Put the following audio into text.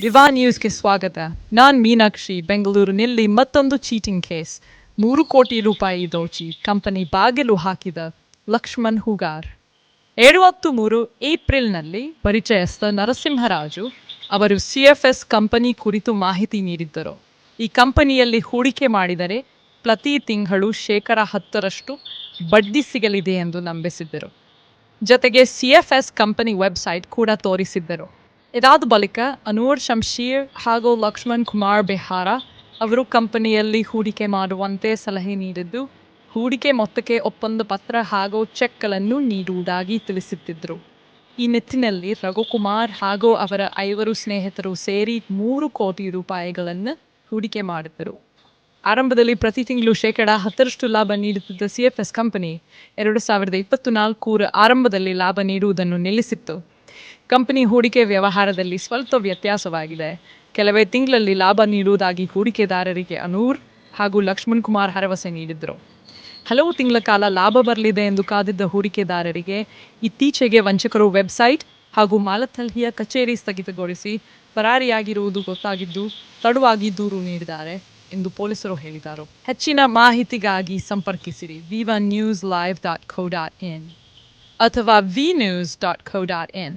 ವಿವಾ ನ್ಯೂಸ್ಗೆ ಸ್ವಾಗತ. ನಾನ್ ಮೀನಾಕ್ಷಿ, ಬೆಂಗಳೂರಿನಲ್ಲಿ ಮತ್ತೊಂದು ಚೀಟಿಂಗ್ ಕೇಸ್ ಮೂರು ಕೋಟಿ ರೂಪಾಯಿ ದೋಚಿ ಕಂಪನಿ ಬಾಗಿಲು ಹಾಕಿದ ಲಕ್ಷ್ಮಣ್ ಹುಗಾರ್. ಏಳು ಹತ್ತು ಮೂರು ಏಪ್ರಿಲ್ನಲ್ಲಿ ಪರಿಚಯಸ್ಥ ನರಸಿಂಹರಾಜು ಅವರು ಸಿಎಫ್ಎಸ್ ಕಂಪನಿ ಕುರಿತು ಮಾಹಿತಿ ನೀಡಿದ್ದರು. ಈ ಕಂಪನಿಯಲ್ಲಿ ಹೂಡಿಕೆ ಮಾಡಿದರೆ ಪ್ರತಿ ತಿಂಗಳು ಶೇಕಡ ಹತ್ತರಷ್ಟು ಬಡ್ಡಿ ಸಿಗಲಿದೆ ಎಂದು ನಂಬಿಸಿದ್ದರು. ಜೊತೆಗೆ ಸಿಎಫ್ಎಸ್ ಕಂಪನಿ ವೆಬ್ಸೈಟ್ ಕೂಡ ತೋರಿಸಿದ್ದರು. ಇದಾದ ಬಳಿಕ ಅನೂರ್ ಶಂಶೀರ್ ಹಾಗೂ ಲಕ್ಷ್ಮಣ್ ಕುಮಾರ್ ಬೆಹಾರ ಅವರು ಕಂಪನಿಯಲ್ಲಿ ಹೂಡಿಕೆ ಮಾಡುವಂತೆ ಸಲಹೆ ನೀಡಿದ್ದು, ಹೂಡಿಕೆ ಮೊತ್ತಕ್ಕೆ ಒಪ್ಪಂದ ಪತ್ರ ಹಾಗೂ ಚೆಕ್ಗಳನ್ನು ನೀಡುವುದಾಗಿ ತಿಳಿಸುತ್ತಿದ್ದರು. ಈ ನಿಟ್ಟಿನಲ್ಲಿ ರಘುಕುಮಾರ್ ಹಾಗೂ ಅವರ ಐವರು ಸ್ನೇಹಿತರು ಸೇರಿ ಮೂರು ಕೋಟಿ ರೂಪಾಯಿಗಳನ್ನು ಹೂಡಿಕೆ ಮಾಡಿದ್ದರು. ಆರಂಭದಲ್ಲಿ ಪ್ರತಿ ತಿಂಗಳು ಶೇಕಡ ಹತ್ತರಷ್ಟು ಲಾಭ ನೀಡುತ್ತಿದ್ದ ಸಿಎಫ್ಎಸ್ ಕಂಪನಿ ಎರಡು ಸಾವಿರದ ಇಪ್ಪತ್ತು ನಾಲ್ಕರ ಆರಂಭದಲ್ಲಿ ಲಾಭ ನೀಡುವುದನ್ನು ನಿಲ್ಲಿಸಿತ್ತು. ಕಂಪನಿ ಹೂಡಿಕೆ ವ್ಯವಹಾರದಲ್ಲಿ ಸ್ವಲ್ಪ ವ್ಯತ್ಯಾಸವಾಗಿದೆ. ಕೆಲವೇ ತಿಂಗಳಲ್ಲಿ ಲಾಭ ನೀಡುವುದಾಗಿ ಹೂಡಿಕೆದಾರರಿಗೆ ಅನೂರ್ ಹಾಗೂ ಲಕ್ಷ್ಮಣ್ ಕುಮಾರ್ ಭರವಸೆ ನೀಡಿದ್ದರು ಹಲವು ತಿಂಗಳ ಕಾಲ ಲಾಭ ಬರಲಿದೆ ಎಂದು ಕಾದಿದ್ದ ಹೂಡಿಕೆದಾರರಿಗೆ ಇತ್ತೀಚೆಗೆ ವಂಚಕರು ವೆಬ್ಸೈಟ್ ಹಾಗೂ ಮಾಲತಲ್ಹಿಯ ಕಚೇರಿ ಸ್ಥಗಿತಗೊಳಿಸಿ ಪರಾರಿಯಾಗಿರುವುದು ಗೊತ್ತಾಗಿದ್ದು, ತಡವಾಗಿ ದೂರು ನೀಡಿದ್ದಾರೆ ಎಂದು ಪೊಲೀಸರು ಹೇಳಿದರು. ಹೆಚ್ಚಿನ ಮಾಹಿತಿಗಾಗಿ ಸಂಪರ್ಕಿಸಿರಿ. Viva news live dot co dot ಅಥವಾ vnews.co.in.